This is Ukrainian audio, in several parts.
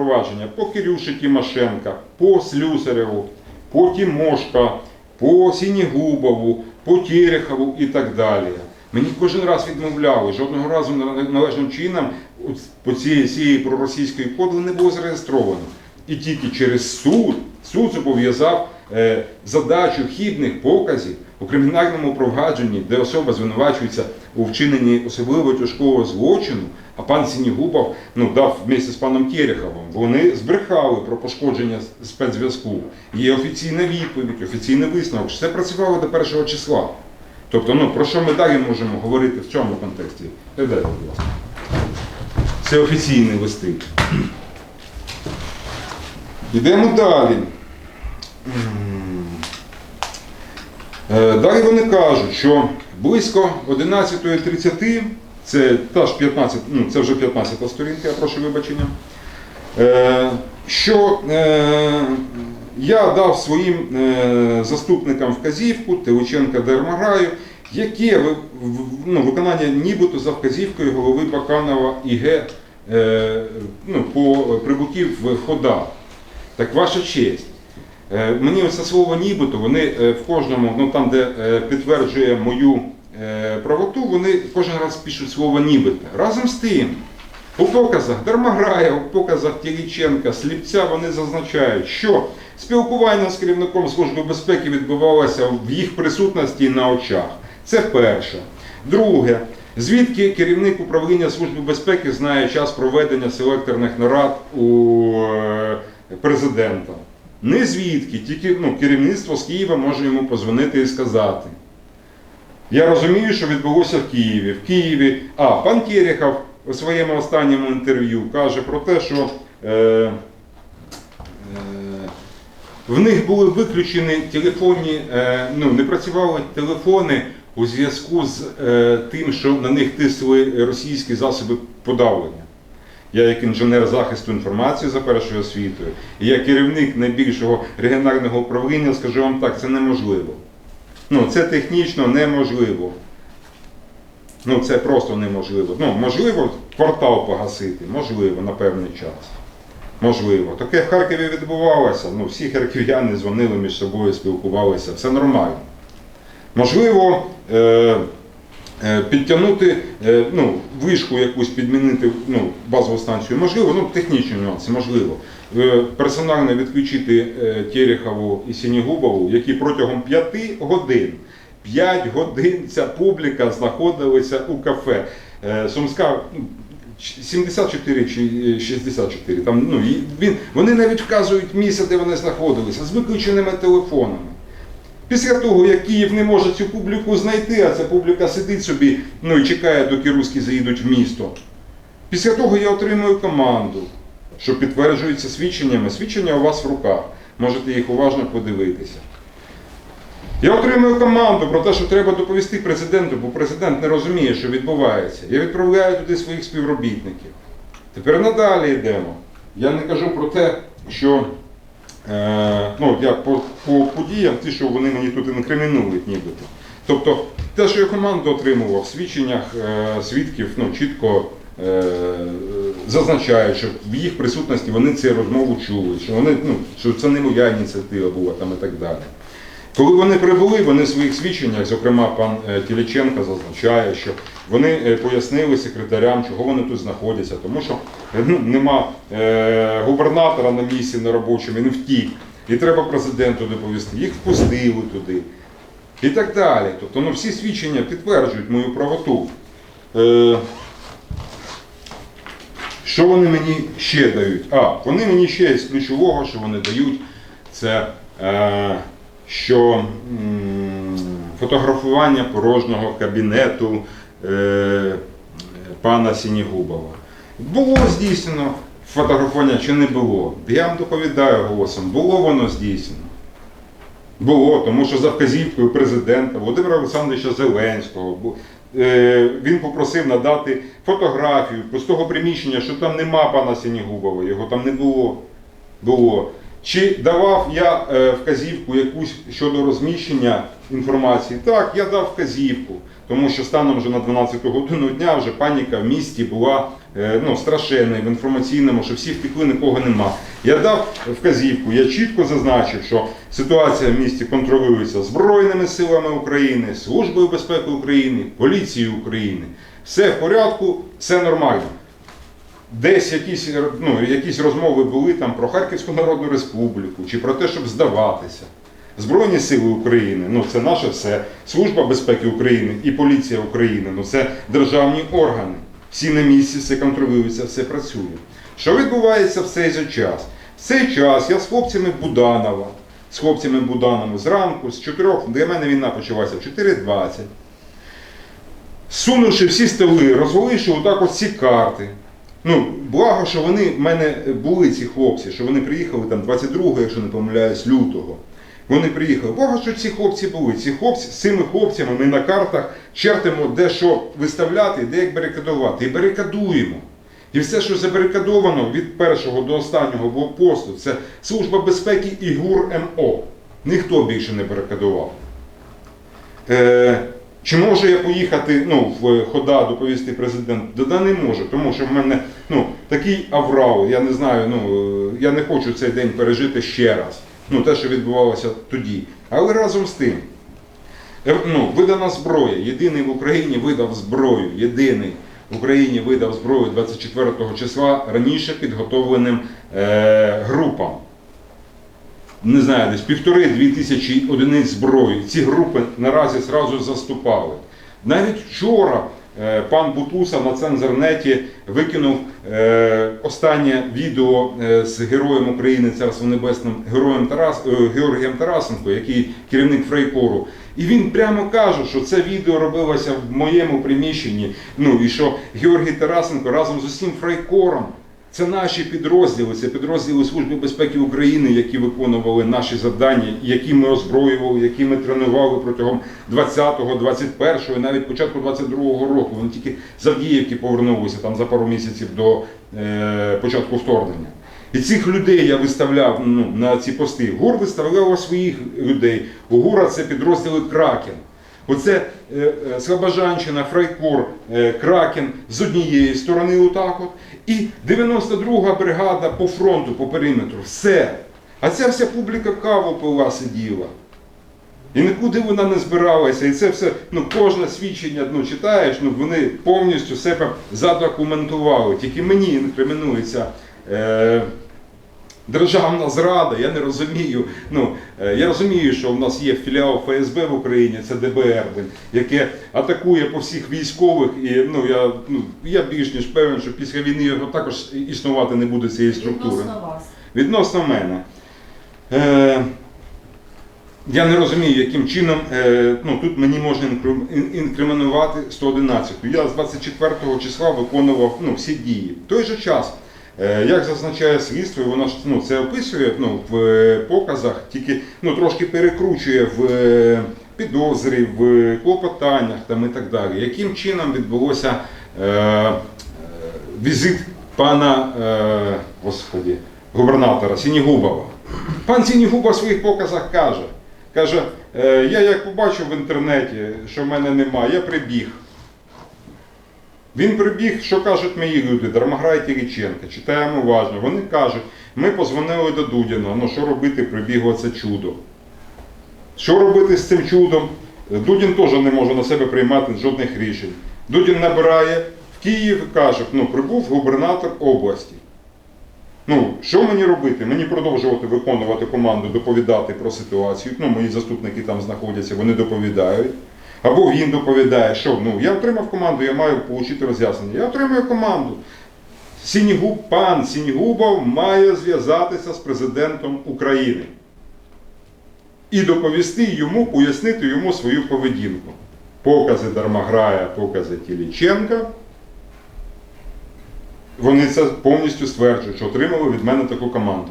провадження по Кирюші Тимошенка, по Слюсареву, по Тимошка, по Сінігубову, по Терехову і так далі. Мені кожен раз відмовляли, жодного разу належним чином по цієї, цієї проросійської подли не було зареєстровано. І тільки через суд суд зобов'язав е, задачу хібних показів у кримінальному провадженні, де особа звинувачується у вчиненні особливо тяжкого злочину, а пан Сінігубов ну, дав вместе з паном Тереховим. Вони збрехали про пошкодження спецзв'язку. Є офіційна відповідь, офіційний висновок. Це працювало до першого числа. Тобто, ну про що ми далі можемо говорити в цьому контексті? Передайте, будь ласка. Це офіційні листи. Йдемо далі. Е, Далі вони кажуть, що близько 11.30, це та ж 15, ну це вже 15 сторінка, я прошу вибачення. Е, Що е, я дав своїм е, заступникам вказівку Теличенка Дермаграю, яке ну, виконання нібито за вказівкою голови Баканова ІГ ну, по прибуттів в хода. Так ваша честь. Мені оце слово нібито, вони в кожному, ну там, де підтверджує мою правоту, вони кожен раз пишуть слово нібито. Разом з тим, у показах Дармаграя, у показах Тіліченка, Сліпця вони зазначають, що спілкування з керівником Служби безпеки відбувалося в їх присутності на очах. Це перше. Друге, звідки керівник управління Служби безпеки знає час проведення селекторних нарад у е, президента? Не звідки, тільки ну, керівництво з Києва може йому позвонити і сказати. Я розумію, що відбулося в Києві. В Києві, а пан Терехов у своєму останньому інтерв'ю каже про те, що е, е, в них були виключені телефонні, е, ну не працювали телефони у зв'язку з е, тим, що на них тисли російські засоби подавлення. Я як інженер захисту інформації за першою освітою, і як керівник найбільшого регіонального управління, скажу вам так, це неможливо. Ну, це технічно неможливо. Ну, це просто неможливо. Ну, можливо, квартал погасити, можливо, на певний час. Можливо. Таке в Харкові відбувалося. Ну, всі харків'яни дзвонили між собою, спілкувалися. Все нормально. Можливо, е, е, підтягнути е, ну, вишку якусь, підмінити ну, базову станцію. Можливо, ну, технічні нюанси, можливо. Е, персонально відключити е, Терехову і Сінігубову, які протягом 5 годин, 5 годин ця публіка знаходилася у кафе. Е, Сумська ну, 74 чи 64. Там, ну, він, вони навіть вказують місце, де вони знаходилися, з виключеними телефонами. Після того, як Київ не може цю публіку знайти, а ця публіка сидить собі ну, і чекає, доки руски заїдуть в місто. Після того я отримую команду, що підтверджується свідченнями. Свідчення у вас в руках. Можете їх уважно подивитися. Я отримую команду про те, що треба доповісти президенту, бо президент не розуміє, що відбувається. Я відправляю туди своїх співробітників. Тепер надалі йдемо. Я не кажу про те, що е, ну, я по, по подіям, ті, що вони мені тут інкримінують нібито. Тобто, те, що я команду отримував, в свідченнях е, свідків ну, чітко е, зазначають, що в їх присутності вони цю розмову чули, що, вони, ну, що це не моя ініціатива була там і так далі. Коли вони прибули, вони в своїх свідченнях, зокрема пан е, Тіліченко зазначає, що вони е, пояснили секретарям, чого вони тут знаходяться, тому що е, ну, нема е, губернатора на місці на робочому, він втік. І треба президенту доповісти. Їх впустили туди. І так далі. Тобто ну, всі свідчення підтверджують мою правоту. Е, що вони мені ще дають? А, вони мені ще з ключового, що вони дають, це е, що м, фотографування порожнього кабінету е, пана Сінігубова. Було здійснено фотографування чи не було? Я вам доповідаю голосом, було воно здійснено. Було, тому що за вказівкою президента Володимира Олександровича Зеленського він попросив надати фотографію пустого приміщення, що там нема пана Сінігубова, його там не було. було. Чи давав я е, вказівку якусь щодо розміщення інформації? Так, я дав вказівку, тому що станом вже на 12 годину дня вже паніка в місті була е, ну, страшенний в інформаційному, що всі втекли, нікого нема. Я дав вказівку, я чітко зазначив, що ситуація в місті контролюється Збройними силами України, Службою безпеки України, поліцією України. Все в порядку, все нормально. Десь якісь, ну, якісь розмови були там про Харківську Народну Республіку чи про те, щоб здаватися. Збройні сили України, ну це наше все. Служба безпеки України і поліція України, ну це державні органи. Всі на місці, все контролюється, все працює. Що відбувається в цей же час? В цей час я з хлопцями Буданова, з хлопцями Буданова зранку, з 4, для мене війна почалася в 4.20. Сунувши всі столи, розваливши отак ось ці карти. Ну, благо, що вони в мене були ці хлопці, що вони приїхали там 22-го, якщо не помиляюсь, лютого. Вони приїхали. Благо, що ці хлопці були. Ці хлопці з цими хлопцями ми на картах чертимо, де що виставляти, де як барикадувати. І барикадуємо. І все, що забарикадовано від першого до останнього блокпосту, це Служба безпеки і ГУР МО. Ніхто більше не барикадував. Е, чи можу я поїхати ну, в хода доповісти президент? Да, да не можу, тому що в мене ну, такий аврал, я не знаю, ну, е, я не хочу цей день пережити ще раз. Ну, те, що відбувалося тоді. Але разом з тим, е, ну, видана зброя. Єдиний в Україні видав зброю. Єдиний в Україні видав зброю 24 числа раніше підготовленим е, групам не знаю, десь півтори-дві тисячі одиниць зброї. Ці групи наразі зразу заступали. Навіть вчора пан Бутуса на цензернеті викинув е, останнє відео е, з героєм України, царство небесним, героєм Тарас, е, Георгієм Тарасенко, який керівник Фрейкору. І він прямо каже, що це відео робилося в моєму приміщенні. Ну і що Георгій Тарасенко разом з усім Фрейкором це наші підрозділи, це підрозділи Служби безпеки України, які виконували наші завдання, які ми озброювали, які ми тренували протягом 20-го, 21-го і навіть початку 22-го року. Вони тільки з Авдіївки повернулися там за пару місяців до е, початку вторгнення. І цих людей я виставляв ну, на ці пости. ГУР виставляв своїх людей. У ГУРа це підрозділи Кракен. Оце е, е, Слобожанщина, Фрайкор, е, Кракен з однієї сторони, отак от, і 92-га бригада по фронту, по периметру. Все. А ця вся публіка каву пила сиділа. І нікуди вона не збиралася. І це все, ну, кожне свідчення ну, читаєш, ну, вони повністю себе задокументували. Тільки мені інкримінується. Е, Державна зрада, я не розумію. Ну е, я розумію, що в нас є філіал ФСБ в Україні, це ДБР, яке атакує по всіх військових, і ну я ну я більш ніж певен, що після війни його також існувати не буде цієї структури. Відносно вас. Відносно мене. Е, я не розумію, яким чином е, ну, тут мені можна інкрим- інкримінувати 111. Я з 24 числа виконував ну, всі дії. В той же час, як зазначає слідство, і воно ж ну, це описує ну, в е, показах, тільки ну, трошки перекручує в е, підозрі, в клопотаннях там, і так далі. Яким чином відбулося е, е, візит пана е, господі, губернатора Сінігубова? Пан Сінігуба в своїх показах каже, каже, «Е, я як побачив в інтернеті, що в мене немає, я прибіг. Він прибіг, що кажуть мої люди, Дармограй Кириченка, читаємо уважно. Вони кажуть, ми позвонили до Дудіна, ну що робити, прибігло це чудо. Що робити з цим чудом? Дудін теж не може на себе приймати жодних рішень. Дудін набирає в Київ каже, ну прибув губернатор області. Ну, що мені робити? Мені продовжувати виконувати команду, доповідати про ситуацію. Ну, мої заступники там знаходяться, вони доповідають. Або він доповідає, що ну, я отримав команду, я маю отримати роз'яснення. Я отримую команду. Сінігуб, пан Сінігубов має зв'язатися з президентом України і доповісти йому, пояснити йому свою поведінку. Покази Дармаграя, покази Тіліченка. Вони це повністю стверджують, що отримали від мене таку команду.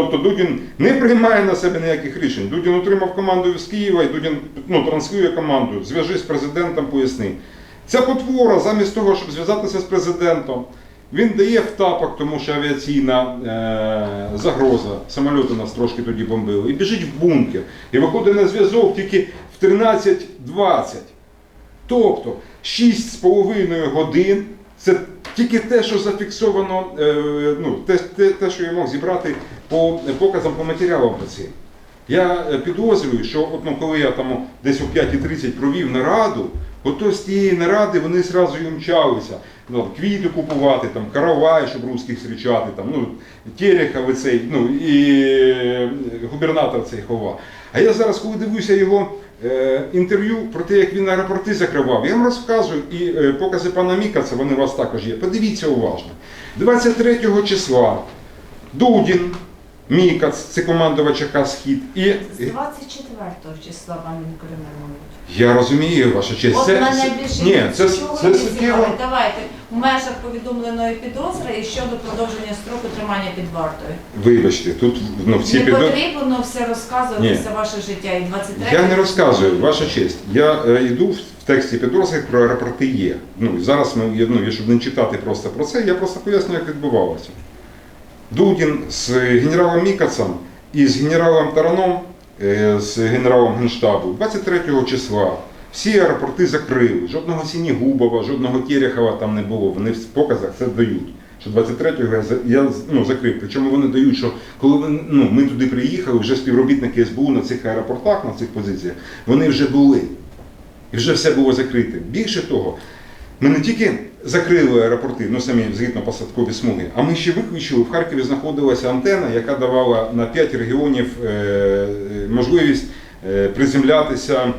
Тобто Дудін не приймає на себе ніяких рішень. Дудін отримав команду з Києва, і Дудін ну, транслює команду, зв'яжись з президентом, поясни. Ця потвора, замість того, щоб зв'язатися з президентом, він дає в тапок, тому що авіаційна е- загроза, самоліти нас трошки тоді бомбили, і біжить в бункер. І виходить на зв'язок тільки в 13.20. Тобто 6,5 годин це Тільки те, що зафіксовано, е, ну, те, те, те, що я мог зібрати по показам по матеріалам по цим. Я е, підозрюю, що от, ну, коли я там десь о 5.30 провів нараду, ото з тієї наради вони зразу і мчалися. Ну, квіти купувати, там, каравай, щоб русських зустрічати, там, ну, Терехов цей, ну, і е, губернатор цей хова. А я зараз, коли дивлюся його е, інтерв'ю про те, як він аеропорти закривав, я вам розказую, і е, покази пана Мікаца, вони у вас також є. Подивіться уважно. 23 числа Дудін, Мікац, це командувач АК Схід, і З 24 числа, пане Микола я розумію, ваша честь. От Це, мене це, більше ні, це, нічого це не суттєво. Давайте в межах повідомленої підозри і щодо продовження строку тримання під вартою. Вибачте, тут ну, всі не підо... потрібно все розказувати Ні. все ваше життя. І 23 Я не розказую, ваша честь. Я е, йду в в тексті підозри про аеропорти є. Ну, і зараз ми, я, ну, я, щоб не читати просто про це, я просто поясню, як відбувалося. Дудін з генералом Мікацем і з генералом Тараном, е, з генералом Генштабу 23 числа всі аеропорти закрили. Жодного Сінігубова, жодного Терехова там не було. Вони в показах це дають. Що 23-го я, ну, закрив. Причому вони дають, що коли ну, ми туди приїхали, вже співробітники СБУ на цих аеропортах, на цих позиціях, вони вже були. І вже все було закрите. Більше того, ми не тільки закрили аеропорти, ну самі згідно посадкові смуги, а ми ще виключили, в Харкові знаходилася антена, яка давала на 5 регіонів е, е, можливість е, приземлятися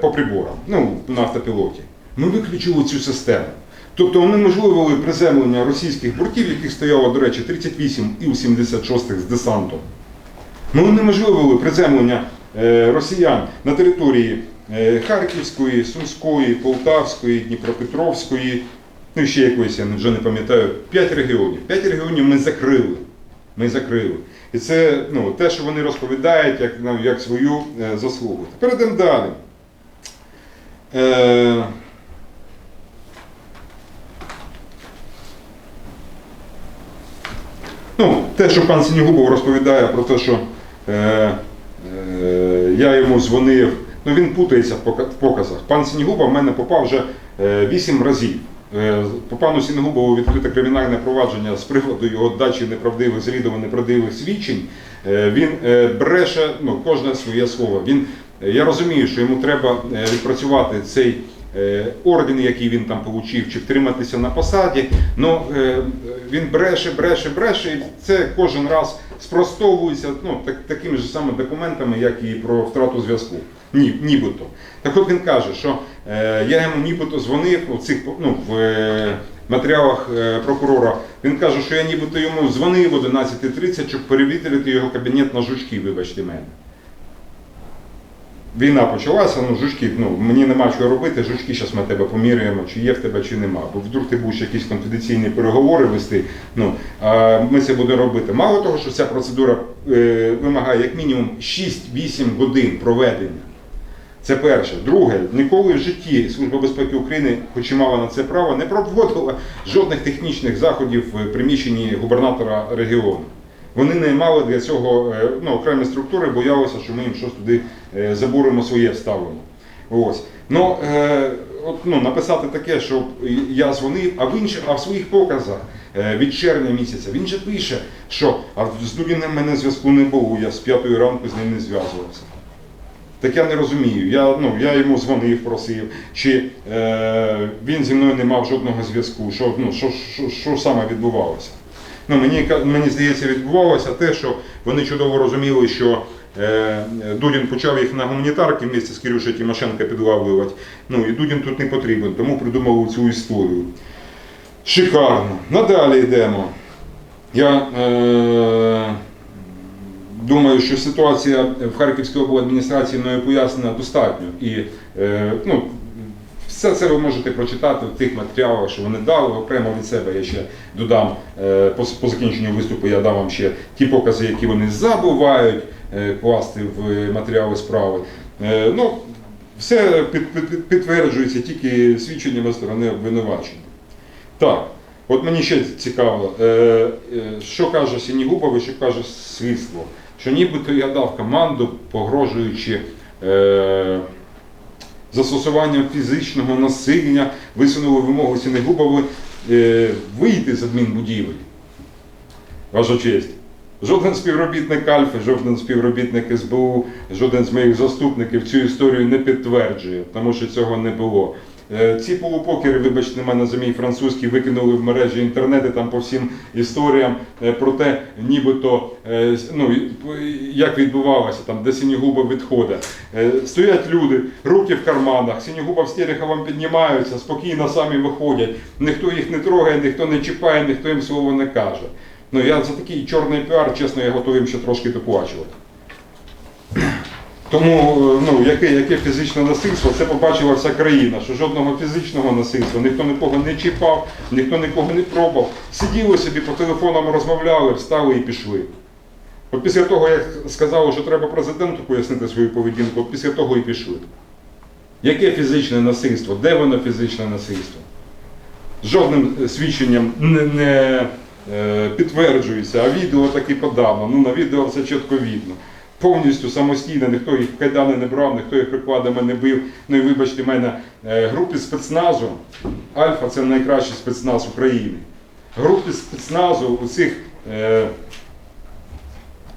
по приборам, ну, на автопілоті. Ми виключили цю систему. Тобто унеможливили приземлення російських бортів, яких стояло, до речі, 38 Іл-76 з десантом. Ми унеможливили приземлення росіян на території Харківської, Сумської, Полтавської, Дніпропетровської, ну ще якоїсь, я вже не пам'ятаю, п'ять регіонів. П'ять регіонів ми закрили. Ми закрили. І це ну, те, що вони розповідають як, ну, як свою е, заслугу. Тепер йдемо далі. Е, Ну, те, що пан Сінігубов розповідає про те, що е, е, я йому дзвонив, ну він путається в пока- в показах. Пан Сінігубов в мене попав вже е, 8 разів. Е, по пану Сінігубову відкрите кримінальне провадження з приводу його дачі неправдивих завідомо неправдивих свідчень. Е, він бреше ну, кожне своє слово. Він, я розумію, що йому треба відпрацювати цей орден, який він там отримав, чи втриматися на посаді. Ну е, він бреше, бреше, бреше, і це кожен раз спростовується ну, так, такими ж самими документами, як і про втрату зв'язку. Ні, нібито. Так от він каже, що е, я йому нібито дзвонив у цих ну, в е, матеріалах е, прокурора. Він каже, що я нібито йому дзвонив в 11.30, щоб перевірити його кабінет на жучки, вибачте мене. Війна почалася, ну жучки, ну мені нема чого робити, жучки зараз ми тебе поміряємо, чи є в тебе, чи нема. Бо вдруг ти будеш якісь конфіденційні переговори вести, ну а ми це будемо робити. Мало того, що ця процедура е, вимагає як мінімум 6-8 годин проведення. Це перше. Друге, ніколи в житті Служба безпеки України, хоч і мала на це право, не проводила жодних технічних заходів в приміщенні губернатора регіону. Вони не мали для цього е, ну, окремі структури, боялися, що ми їм щось туди е, забуримо своє вставлено. Ось. Ну, е, от, ну, написати таке, що я дзвонив, а в, інші, а в своїх показах е, від червня місяця він же пише, що а з Дубіним в мене зв'язку не було, я з п'ятої ранку з ним не зв'язувався. Так я не розумію. Я, ну, я йому дзвонив, просив, чи е, він зі мною не мав жодного зв'язку, що, ну, що, що, що саме відбувалося. Ну, мені, мені здається, відбувалося те, що вони чудово розуміли, що е, Дудін почав їх на гуманітарки вместе з Кирюшею Тимошенко підлавлювати. Ну, і Дудін тут не потрібен, тому придумали цю історію. Шикарно. Надалі йдемо. Я е, думаю, що ситуація в Харківській обладміністрації мною пояснена достатньо. І е, ну, все це ви можете прочитати в тих матеріалах, що вони дали. Окремо від себе я ще додам е, по, закінченню виступу, я дам вам ще ті покази, які вони забувають е, класти в матеріали справи. Е, ну, все під, під, під- підтверджується тільки свідченнями сторони обвинувачення. Так, от мені ще цікаво, що каже Сінігубов що каже слідство. Що нібито я дав команду, погрожуючи застосуванням фізичного насилля, висунули вимогу Сінегубови е, вийти з адмінбудівлі. Ваша честь. Жоден співробітник Альфи, жоден співробітник СБУ, жоден з моїх заступників цю історію не підтверджує, тому що цього не було. Е, Ці полупокери, вибачте мене за мій французький, викинули в мережі інтернети там по всім історіям е, про те, нібито е, ну, як відбувалося, там, де Сінігуба відходить. Стоять люди, руки в карманах, Сінігуба з Тереховим піднімаються, спокійно самі виходять. Ніхто їх не трогає, ніхто не чіпає, ніхто їм слова не каже. Ну я за такий чорний піар, чесно, я готовий ще трошки доплачувати. Тому е, ну, яке, яке фізичне насильство, це побачила вся країна, що жодного фізичного насильства, ніхто нікого не чіпав, ніхто нікого не пробував. Сиділи собі по телефонам розмовляли, встали і пішли. От після того, як сказали, що треба президенту пояснити свою поведінку, от після того і пішли. Яке фізичне насильство? Де воно фізичне насильство? Жодним е, свідченням не, не е, підтверджується, а відео таки подано. Ну, на відео все чітко видно. Повністю самостійно, ніхто їх в кайдани не брав, ніхто їх прикладами не бив. Ну і вибачте мене, е, групи спецназу, Альфа це найкращий спецназ України. Групи спецназу у цих, е,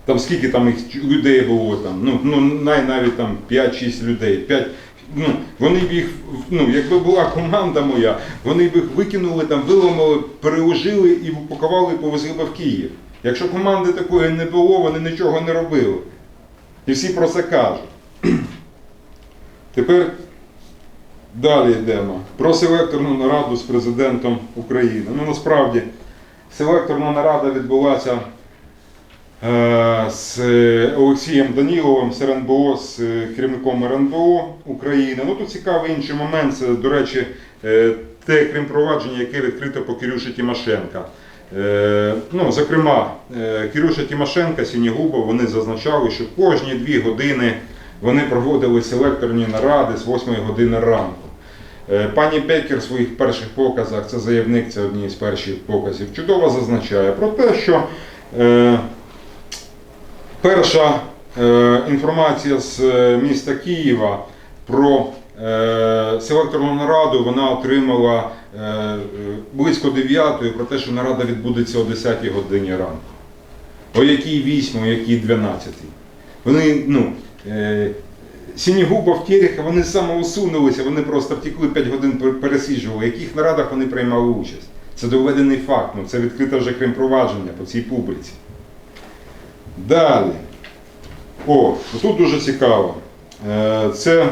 там скільки там їх людей було там, ну, ну най, навіть там 5-6 людей. 5, ну, вони б їх, ну, якби була команда моя, вони б їх викинули, там, виламали, переложили і упакували і повезли б в Київ. Якщо команди такої не було, вони нічого не робили. І всі про це кажуть. Тепер далі йдемо. Про селекторну нараду з президентом України. Ну насправді селекторна нарада відбулася е, з Олексієм Даніловим з РНБО, з керівником РНБО України. Ну тут цікавий інший момент. Це, до речі, е, те крім провадження, яке відкрито по Кирюші Тимошенка. Е, Ну, зокрема, е, Кирюша Тимошенка, Сінігуба, вони зазначали, що кожні дві години вони проводили селекторні наради з 8 години ранку. Е, Пані Пекер в своїх перших показах, це заявник, це одні з перших показів, чудово зазначає про те, що е, перша е, інформація з міста Києва про е, селекторну нараду вона отримала близько 9 про те, що нарада відбудеться о 10 годині ранку. О якій 8, о якій 12. Вони, ну, е, Сінігубов, Тереха, вони самоусунулися, вони просто втекли 5 годин пер- пересиджували. В яких нарадах вони приймали участь? Це доведений факт, ну, це відкрите вже крім провадження по цій публіці. Далі. О, тут дуже цікаво. Е, Це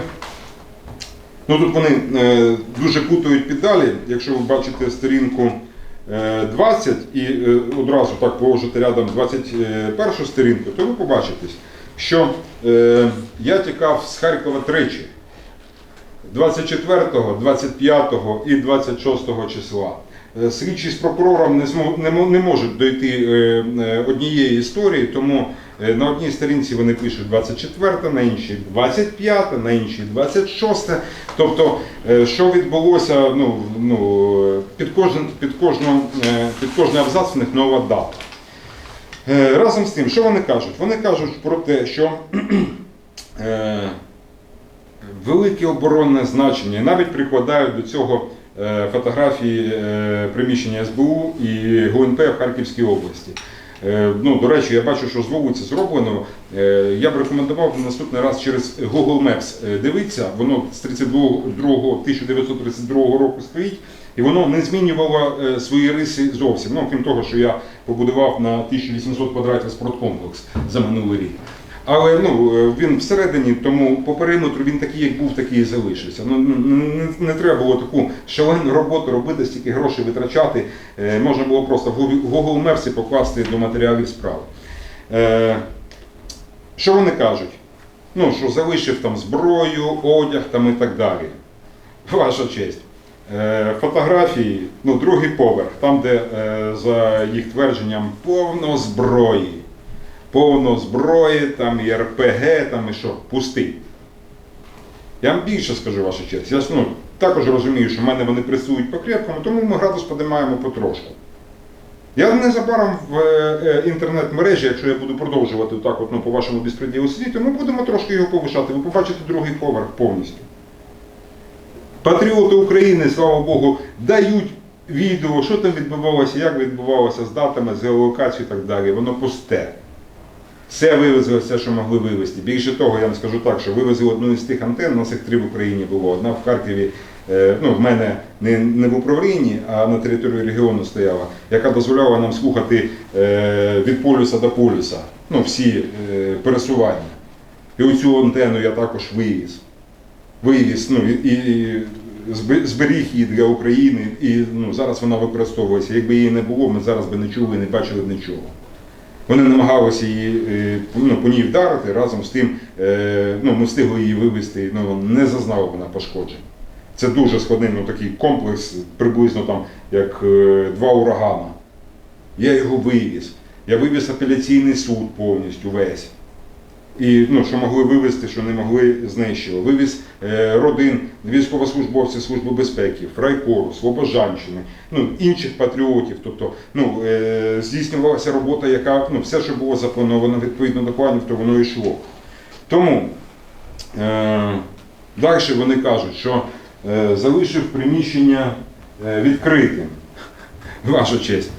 Ну тут вони е, дуже путають педалі. Якщо ви бачите сторінку е, 20 і е, одразу так положите рядом 21 сторінку, то ви побачите, що е, я тікав з Харкова тричі. 24, 25 і 26 числа. Е, Слідчі з прокурором не, можуть дойти е, е, однієї історії, тому е, на одній сторінці вони пишуть 24, на іншій 25, на іншій 26. Тобто, е, що відбулося, ну, ну, під, кожен, під, кожну, е, під кожний абзац в них нова дата. Е, Разом з тим, що вони кажуть? Вони кажуть про те, що е, велике оборонне значення, навіть прикладають до цього е, фотографії е, приміщення СБУ і ГУНП в Харківській області. Е, Ну, до речі, я бачу, що з це зроблено. Е, Я б рекомендував наступний раз через Google Maps е, дивитися. Воно з 32 1932 року стоїть, і воно не змінювало свої риси зовсім. Ну, крім того, що я побудував на 1800 квадратів спорткомплекс за минулий рік. Але ну, е, він всередині, тому по периметру він такий, як був, такий і залишився. Ну, не, не, не треба було таку шалену роботу робити, стільки грошей витрачати. Е, можна було просто в Google Maps покласти до матеріалів справи. Е, що вони кажуть? Ну, що залишив там зброю, одяг там і так далі. Ваша честь. Е, Фотографії, ну, другий поверх, там, де е, за їх твердженням повно зброї. Повно зброї, там і РПГ, там і що, пустий. Я вам більше скажу, ваша честь. Я ну, також розумію, що в мене вони пресують по крепкому, тому ми градус подимаємо потрошку. Я незабаром в е, е, інтернет-мережі, якщо я буду продовжувати так от, ну, по вашому безпреділу світу, ми будемо трошки його повишати. Ви побачите другий поверх повністю. Патріоти України, слава Богу, дають відео, що там відбувалося, як відбувалося з датами, з геолокацією і так далі, воно пусте. Все вивезли, все, що могли вивезти. Більше того, я вам скажу так, що вивезли одну із тих антенн, у нас їх три в Україні було. Одна в Харкові, е, ну, в мене не, не в управлінні, а на території регіону стояла, яка дозволяла нам слухати е, від полюса до полюса, ну, всі е, пересування. І оцю антенну я також вивіз. Вивіз, ну, і, зберіг її для України, і ну, зараз вона використовується. Якби її не було, ми зараз би не чули, не бачили б нічого. Вони намагалися її е, ну, по ній вдарити, разом з тим е, ну, ми встигли її вивезти, ну, не зазнала вона пошкоджень. Це дуже складний ну, такий комплекс, приблизно там, як е, два урагана. Я його вивіз. Я вивіз апеляційний суд повністю весь. І ну, що могли вивезти, що не могли знищили. Вивіз е, родин військовослужбовців Служби безпеки, Фрайкору, Слобожанщини, ну, інших патріотів. Тобто ну, е, здійснювалася робота, яка ну, все, що було заплановано відповідно до планів, то воно йшло. Тому е, далі вони кажуть, що е, залишив приміщення е, відкритим. Ваша честь.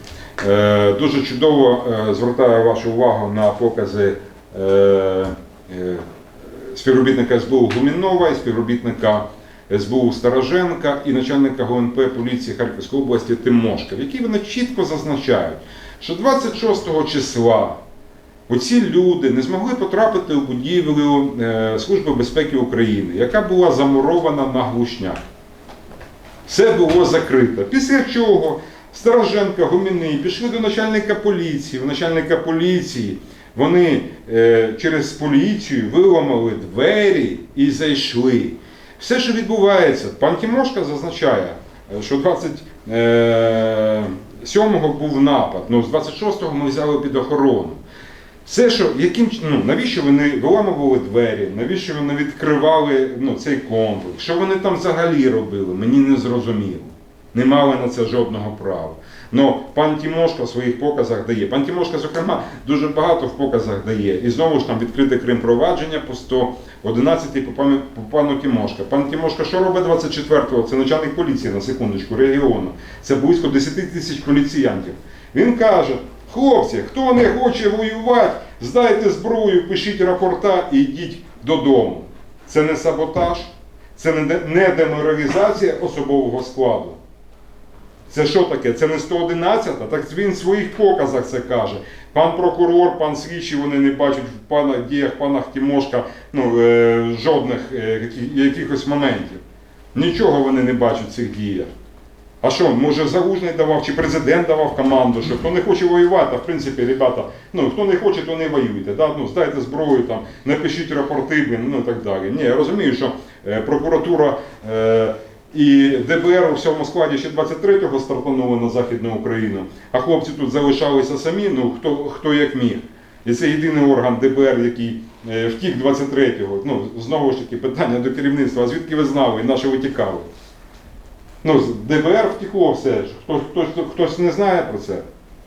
Е, Дуже чудово е, звертаю вашу увагу на покази співробітника СБУ Гумінова і співробітника СБУ Староженка і начальника ГУНП поліції Харківської області Тимошка, в якій вони чітко зазначають, що 26 числа оці люди не змогли потрапити у будівлю е, Служби безпеки України, яка була замурована на глушняк. Все було закрито. Після чого Староженко, Гоміни пішли до начальника поліції. У начальника поліції вони е, через поліцію виламали двері і зайшли. Все, що відбувається, пан Тимошка зазначає, е, що 27-го був напад, ну з 26-го ми взяли під охорону. Все, що яким ну, навіщо вони виламували двері, навіщо вони відкривали ну, цей комплекс, що вони там взагалі робили, мені не зрозуміло. Не мали на це жодного права. Но пан Тімошко в своїх показах дає. Пан Тімошко, зокрема, дуже багато в показах дає. І знову ж там відкрите Крим провадження по 111 по пану, по пану Тімошко. Пан Тімошко, що робить 24-го? Це начальник поліції на секундочку регіону. Це близько 10 тисяч поліціянтів. Він каже: хлопці, хто не хоче воювати, здайте зброю, пишіть рапорта і йдіть додому. Це не саботаж, це не деморалізація особового складу. Це що таке? Це не 111, так він в своїх показах це каже. Пан прокурор, пан слідчий, вони не бачать в пана діях пана Тимошка ну, е, жодних е, якихось моментів. Нічого вони не бачать в цих діях. А що, може Залужний давав, чи президент давав команду, що хто не хоче воювати, а в принципі, ребята, ну хто не хоче, то не воюйте. Да? Ну, здайте зброю, там, напишіть рапорти, ну і так далі. Ні, я розумію, що е, прокуратура е, і ДБР у всьому складі ще 23-го стартанули на Західну Україну, а хлопці тут залишалися самі, ну хто, хто як міг. І це єдиний орган ДБР, який е, втік 23-го. Ну, знову ж таки, питання до керівництва, а звідки ви знали, і на що ви? Ну, ДБР втекло все ж. Хто, хто, хтось не знає про це.